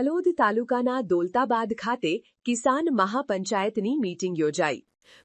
તલોદ તાલુકાના દોલતાબાદ ખાતે કિસાન મહાપંચાયતની મીટિંગ યોજાઈ.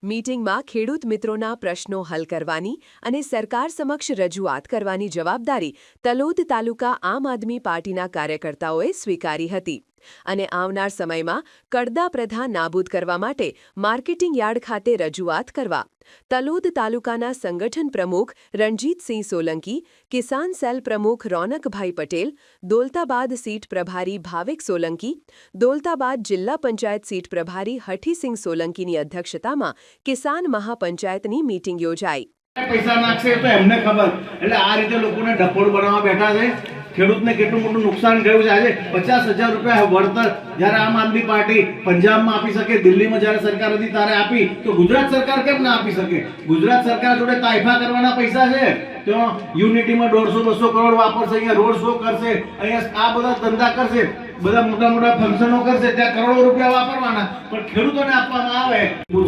મીટિંગમાં ખેડૂત મિત્રોના પ્રશ્નો હલ કરવાની અને સરકાર સમક્ષ રજૂઆત કરવાની જવાબદારી તલોદ તાલુકા આમ આદમી પાર્ટીના કાર્યકર્તાઓએ સ્વીકારી હતી. અને આવનાર સમયમાં કડદા પ્રથા નાબૂદ કરવા માટે માર્કેટિંગ યાર્ડ ખાતે રજૂઆત કરવા. તલોદ તાલુકાના સંગઠન પ્રમુખ રણજીતસિંહ સોલંકી, કિસાન સેલ પ્રમુખ રોનકભાઈ પટેલ, દોલતાબાદ સીટ પ્રભારી ભાવિક સોલંકી, દોલતાબાદ જિલ્લા પંચાયત સીટ પ્રભારી હઠીસિંહ સોલંકીની અધ્યક્ષતામાં કિસાન મહાપંચાયતની મીટિંગ યોજાઈ. પૈસા નાખશે તો એમને ખબર. એટલે આ રીતે લોકોને ડફોડ બનાવવા બેઠા છે. ખેડૂતને કેટલું મોટું નુકસાન થયું છે આજે પચાસ હજાર રૂપિયા વળતર જ્યારે આમ આદમી પાર્ટી પંજાબમાં આપી શકે, દિલ્હીમાં જ્યારે સરકાર હતી ત્યારે આપી, તો ગુજરાત સરકાર કેમ ના આપી શકે? ગુજરાત સરકાર જોડે તાઇફા કરવાના પૈસા છે? તો યુનિટીમાં દોઢસો, બસો કરોડ વાપરશે, અહીંયા રોડ શો કરશે, અહીંયા આ બધા ધંધા કરશે, બધા મોટા મોટા ફંક્શનો કરશે, ત્યાં કરોડો રૂપિયા વાપરવાના, પણ ખેડૂતોને આપવામાં આવે.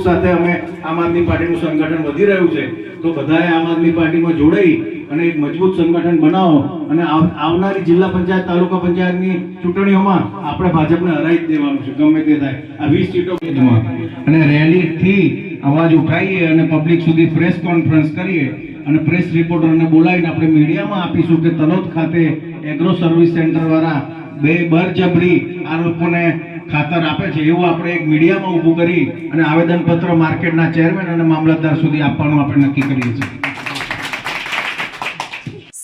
સાથે અમે આમ આદમી પાર્ટીનું સંગઠન વધી રહ્યું છે, તો બધાએ આમ આદમી પાર્ટીમાં જોડાઈ અને એક મજબૂત સંગઠન બનાવો અને આવનારી જિલ્લા પંચાયત, તાલુકા પંચાયતની ચૂંટણીઓમાં આપણે ભાજપને હરાઈ જ દેવાનું છે, ગમે તે થાય. આ વીસ સીટો અને રેલીથી અવાજ ઉઠાવીએ અને પબ્લિક સુધી પ્રેસ કોન્ફરન્સ કરીએ અને પ્રેસ રિપોર્ટરને બોલાવીને આપણે મીડિયામાં આપીશું કે તલોદ ખાતે એગ્રો સર્વિસ સેન્ટર વાળા બે બરજબરી આ લોકોને ખાતર આપે છે, એવું આપણે એક મીડિયામાં ઊભું કરી અને આવેદનપત્ર માર્કેટના ચેરમેન અને મામલતદાર સુધી આપવાનું આપણે નક્કી કરીએ છીએ.